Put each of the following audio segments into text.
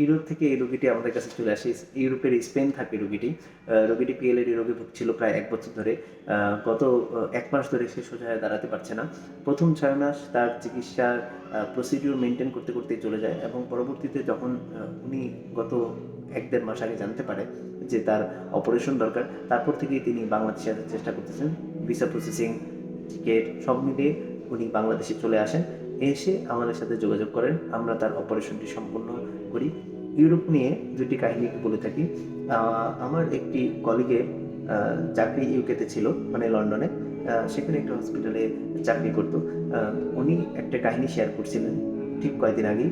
Europe থেকে এই রোগীটি আমাদের কাছে চলে আসে। ইউরোপের স্পেন থাকে রোগীটি। রোগীটি পিএলএডি রোগে ভুগছিল প্রায় এক বছর ধরে। গত এক মাস ধরে সে সোজা হয়ে দাঁড়াতে পারছে না। প্রথম ছয় মাস তার চিকিৎসার প্রসিডিউর মেনটেন করতে করতেই চলে যায় এবং পরবর্তীতে যখন উনি গত এক দেড় মাস আগে জানতে পারে যে তার অপারেশন দরকার, তারপর থেকেই তিনি বাংলাদেশে আসার চেষ্টা করতেছেন। ভিসা প্রসেসিং টিকিট সব মিলিয়ে উনি বাংলাদেশে চলে আসেন। এসে আমাদের সাথে যোগাযোগ করেন। আমরা তার অপারেশনটি সম্পন্ন করি। ইউরোপ নিয়ে দুটি কাহিনী বলে থাকি। আমার একটি কলিগের চাকরি ইউকেতে ছিল মানে লন্ডনে। সেখানে একটা হসপিটালে চাকরি করতো। উনি একটা কাহিনী শেয়ার করছিলেন ঠিক কয়েকদিন আগেই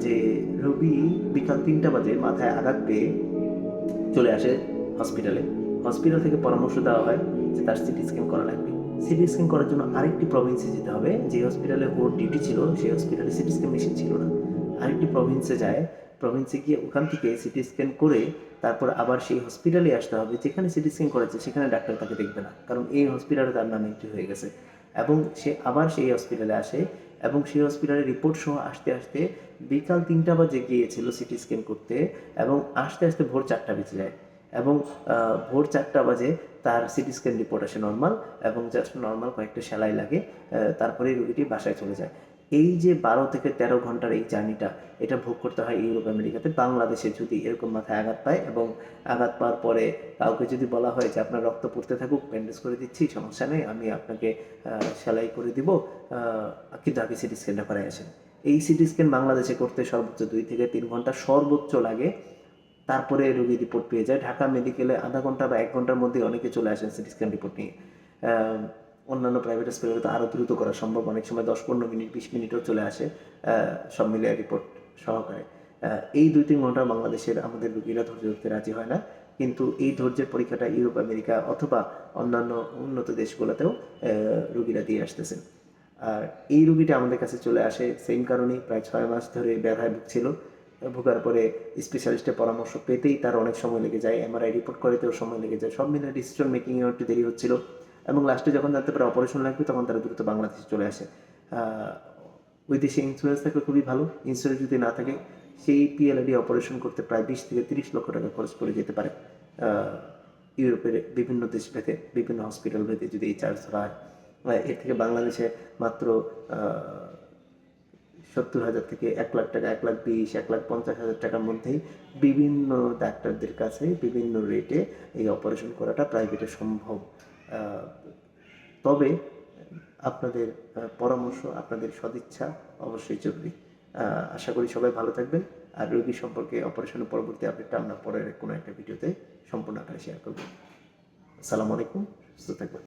যে রবি বিকাল তিনটা বাজে মাথায় আঘাত পেয়ে চলে আসে হসপিটালে হসপিটাল থেকে পরামর্শ দেওয়া হয় যে তার সিটি স্ক্যান করা লাগবে। সিটি স্ক্যান করার জন্য আরেকটি প্রভিন্সে যেতে হবে। যে হসপিটালে ওর ডিউটি ছিল, সেই হসপিটালে সিটি স্ক্যান মেশিন ছিল না। আরেকটি প্রভিন্সে যায় প্রভিন্সে গিয়ে ওখান থেকে সিটি স্ক্যান করে তারপর আবার সেই হসপিটালে আসতে হবে, যেখানে সিটি স্ক্যান করেছে, সেখানে ডাক্তার তাকে দেখবে না। কারণ এই হসপিটালে তার নাম এন্ট্রি হয়ে গেছে। এবং সে আবার সেই হসপিটালে আসে এবং সেই হসপিটালে রিপোর্ট সহ আসতে আসতে বিকাল তিনটা বাজে গিয়েছিল সিটি স্ক্যান করতে এবং আসতে আসতে ভোর চারটা বেজে যায়। এবং ভোর চারটা বাজে তার সিটি স্ক্যান রিপোর্ট আসে নর্মাল এবং জাস্ট নর্মাল কয়েকটা সেলাই লাগে আহ, তারপরে রোগীটি বাসায় চলে যায়। এই যে বারো থেকে তেরো ঘণ্টার এই জার্নিটা এটা ভোগ করতে হয় ইউরোপ আমেরিকাতে। বাংলাদেশে যদি এরকম মাথায় আঘাত পায় এবং আঘাত পাওয়ার পরে কাউকে যদি বলা হয় যে আপনার রক্ত পড়তে থাকুক ব্যান্ডেজ করে দিচ্ছি সমস্যা নেই আমি আপনাকে সেলাই করে দিব কিন্তু আগে সিটি স্ক্যানটা করাই আসেন। এই সিটি স্ক্যান বাংলাদেশে করতে সর্বোচ্চ দুই থেকে তিন ঘণ্টা সর্বোচ্চ লাগে। তারপরে রোগী রিপোর্ট পেয়ে যায়। ঢাকা মেডিকেলে আধা ঘণ্টা বা এক ঘণ্টার মধ্যে অনেকে চলে আসেন সিটি স্ক্যান রিপোর্ট নিয়ে অন্যান্য প্রাইভেট হসপিটালে তো আরও দ্রুত করা সম্ভব। অনেক সময় দশ পনেরো মিনিট, বিশ মিনিটও চলে আসে সব মিলিয়ে রিপোর্ট সহকারে। এই দুই তিন ঘণ্টা বাংলাদেশের আমাদের রুগীরা ধৈর্য ধরতে রাজি হয় না। কিন্তু এই ধৈর্যের পরীক্ষাটা ইউরোপ, আমেরিকা অথবা অন্যান্য উন্নত দেশগুলোতেও রুগীরা দিয়ে আসতেছেন। আর এই রুগীটা আমাদের কাছে চলে আসে সেম কারণেই প্রায় ছয় মাস ধরে ব্যথায় ভুগছিল। ভোগার পরে স্পেশালিস্টের পরামর্শ পেতেই তার অনেক সময় লেগে যায় এমআরআই রিপোর্ট করাতেও সময় লেগে যায়। সব মিলে ডিসিশন মেকিংয়েও একটু দেরি হচ্ছিল এবং লাস্টে যখন জানতে পারে অপারেশন লাগবে, তখন তারা দ্রুত বাংলাদেশে চলে আসে। ওই দেশে ইন্স্যুরেন্স থাকলে খুবই ভালো। ইন্স্যুরেন্স যদি না থাকে, সেই পিএলআইডি অপারেশন করতে প্রায় বিশ থেকে তিরিশ লক্ষ টাকা খরচ করে যেতে পারে। ইউরোপের বিভিন্ন দেশ ভেদে, বিভিন্ন হসপিটাল ভেদে যদি এই চার্জ ধরা হয়। এর থেকে বাংলাদেশে মাত্র সত্তর হাজার থেকে এক লাখ টাকা, এক লাখ বিশ, এক লাখ পঞ্চাশ হাজার টাকার মধ্যেই বিভিন্ন ডাক্তারদের কাছে বিভিন্ন রেটে এই অপারেশন করাটা প্রাইভেটে সম্ভব। তবে আপনাদের পরামর্শ, আপনাদের সদিচ্ছা অবশ্যই জরুরি। আশা করি সবাই ভালো থাকবেন। আর রোগী সম্পর্কে অপারেশনের পরবর্তী আপডেটটা আমরা পরের কোনো একটা ভিডিওতে সম্পূর্ণ আকারে শেয়ার করব। আসসালামু আলাইকুম, সুস্থ থাকবেন।